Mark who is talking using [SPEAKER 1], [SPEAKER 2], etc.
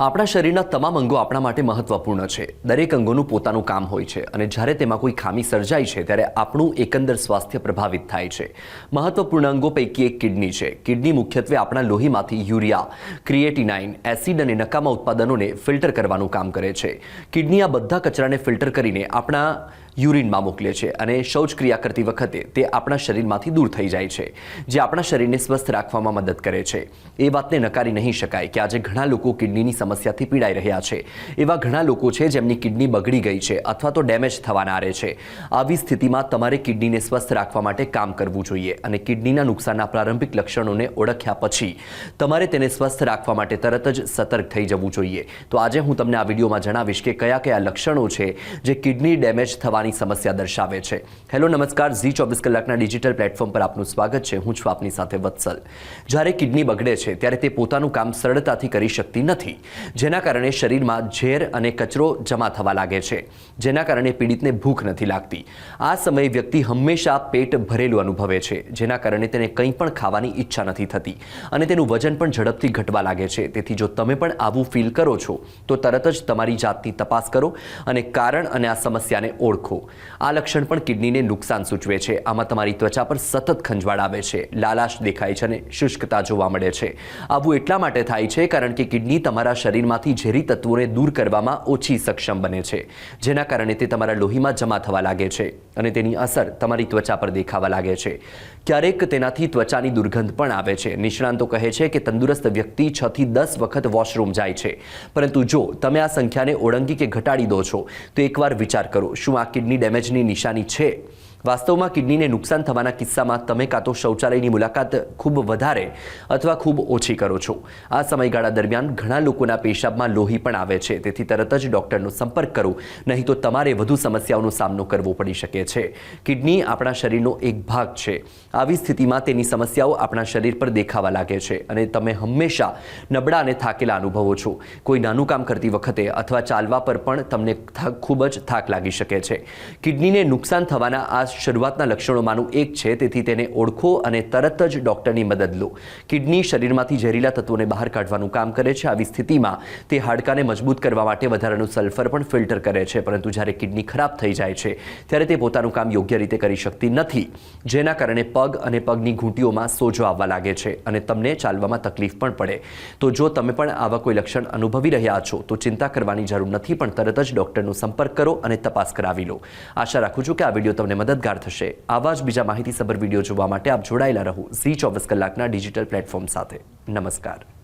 [SPEAKER 1] આપણા શરીરના તમામ અંગો આપણા માટે મહત્વપૂર્ણ છે. દરેક અંગોનું પોતાનું કામ હોય છે અને જ્યારે તેમાં કોઈ ખામી સર્જાય છે ત્યારે આપણું એકંદર સ્વાસ્થ્ય પ્રભાવિત થાય છે. મહત્વપૂર્ણ અંગો પૈકી એક કિડની છે. કિડની મુખ્યત્વે આપણા લોહીમાંથી યુરિયા, ક્રિએટિનાઇન, એસિડ અને નકામા ઉત્પાદનોને ફિલ્ટર કરવાનું કામ કરે છે. કિડની આ બધા કચરાને ફિલ્ટર કરીને આપણા યુરિનમાં મોકલે છે અને શૌચક્રિયા કરતી વખતે તે આપણા શરીરમાંથી દૂર થઈ જાય છે, જે આપણા શરીરને સ્વસ્થ રાખવામાં મદદ કરે છે. એ વાતને નકારી નહીં શકાય કે આજે ઘણા લોકો કિડનીની સમસ્યાથી પીડાઈ રહ્યા છે. એવા ઘણા લોકો છે જેમની કિડની બગડી ગઈ છે અથવા તો ડેમેજ થવાના આરે છે. આવી સ્થિતિમાં તમારે કિડનીને સ્વસ્થ રાખવા માટે કામ કરવું જોઈએ અને કિડનીના નુકસાનના પ્રારંભિક લક્ષણોને ઓળખ્યા પછી તમારે તેને સ્વસ્થ રાખવા માટે તરત જ સતર્ક થઈ જવું જોઈએ. તો આજે હું તમને આ વિડીયોમાં જણાવીશ કે કયા કયા લક્ષણો છે જે કિડની ડેમેજ થવાની સમસ્યા દર્શાવે છે. હેલો, નમસ્કાર. ઝી ચોવીસ કલાકના ડિજિટલ પ્લેટફોર્મ પર આપનું સ્વાગત છે. હું છું આપની સાથે વત્સલ. જ્યારે કિડની બગડે છે, ત્યારે તે પોતાનું કામ સરળતાથી કરી શકતી નથી, જેના કારણે શરીરમાં ઝેર અને કચરો જમા થવા લાગે છે, જેના કારણે પીડિતને ભૂખ નથી લાગતી. આ સમયે વ્યક્તિ હંમેશા પેટ ભરેલું અનુભવે છે, જેના કારણે તેને કંઈ પણ ખાવાની ઈચ્છા નથી થતી અને તેનું વજન પણ ઝડપથી ઘટવા લાગે છે. તેથી જો તમે પણ આવું ફીલ કરો છો, તો તરત જ તમારી જાતની તપાસ કરો અને કારણ અને આ સમસ્યાને ઓળખો. આ લક્ષણ પણ કિડનીને નુકસાન સૂચવે છે. આમાં તમારી ત્વચા પર સતત ખંજવાળ આવે છે. લાલાશ દેખાય છે અને શુષ્કતા જોવા મળે છે. આવું એટલા માટે થાય છે કારણ કે કિડની તમારા શરીરમાંથી ઝેરી તત્વોને દૂર કરવામાં ઓછી સક્ષમ બને છે. જેના કારણે તે તમારા લોહીમાં જમા થવા લાગે છે અને તેની અસર તમારી ત્વચા પર દેખાવા લાગે છે. ક્યારેક તેનાથી ત્વચાની દુર્ગંધ પણ આવે છે. નિષ્ણાંતો કહે છે કે તંદુરસ્ત વ્યક્તિ છ થી દસ વખત વોશરૂમ જાય છે. પરંતુ જો તમે આ સંખ્યાને ઓળંગી કે ઘટાડી દો છો, તો એકવાર વિચાર કરો, શું આ કિડની ડેમેજની નિશાની છે. વાસ્તવમાં કિડનીને નુકસાન થવાના કિસ્સામાં તમે કાં તો શૌચાલયની મુલાકાત ખૂબ વધારે અથવા ખૂબ ઓછી કરો છો. આ સમયગાળા દરમિયાન ઘણા લોકોના પેશાબમાં લોહી પણ આવે છે. તેથી તરત જ ડૉક્ટરનો સંપર્ક કરો, નહીં તો તમારે વધુ સમસ્યાઓનો સામનો કરવો પડી શકે છે. કિડની આપણા શરીરનો એક ભાગ છે. આવી સ્થિતિમાં તેની સમસ્યાઓ આપણા શરીર પર દેખાવા લાગે છે અને તમે હંમેશા નબળા અને થાકેલા અનુભવો છો. કોઈ નાનું કામ કરતી વખતે અથવા ચાલવા પર પણ તમને ખૂબ જ થાક લાગી શકે છે. કિડનીને નુકસાન થવાના આ શરૂઆતના લક્ષણોમાંનું એક છે, તેથી તેને ઓળખો અને તરત જ ડૉક્ટરની મદદ લો કિડની શરીરમાંથી ઝેરીલા તત્વોને બહાર કાઢવાનું કામ કરે છે. આવી સ્થિતિમાં તે હાડકાને મજબૂત કરવા માટે વધારાનું સલ્ફર પણ ફિલ્ટર કરે છે, પરંતુ જ્યારે કિડની ખરાબ થઈ જાય છે, ત્યારે તે પોતાનું કામ યોગ્ય રીતે કરી શકતી નથી, જેના કારણે પગ અને પગની ઘૂંટીઓમાં સોજો આવવા લાગે છે અને તમને ચાલવામાં તકલીફ પણ પડે. તો જો તમે પણ આવા કોઈ લક્ષણ અનુભવી રહ્યા છો, તો ચિંતા કરવાની જરૂર નથી, પણ તરત જ ડૉક્ટરનો સંપર્ક કરો અને તપાસ કરાવી લો. આશા રાખું છું કે આ વીડિયો તમને મદદગાર થશે. આવા જ બીજા માહિતીસભર વીડિયો જોવા માટે આપ જોડાયેલા રહો ઝી ચોવીસ કલાકના ડિજિટલ પ્લેટફોર્મ સાથે. નમસ્કાર.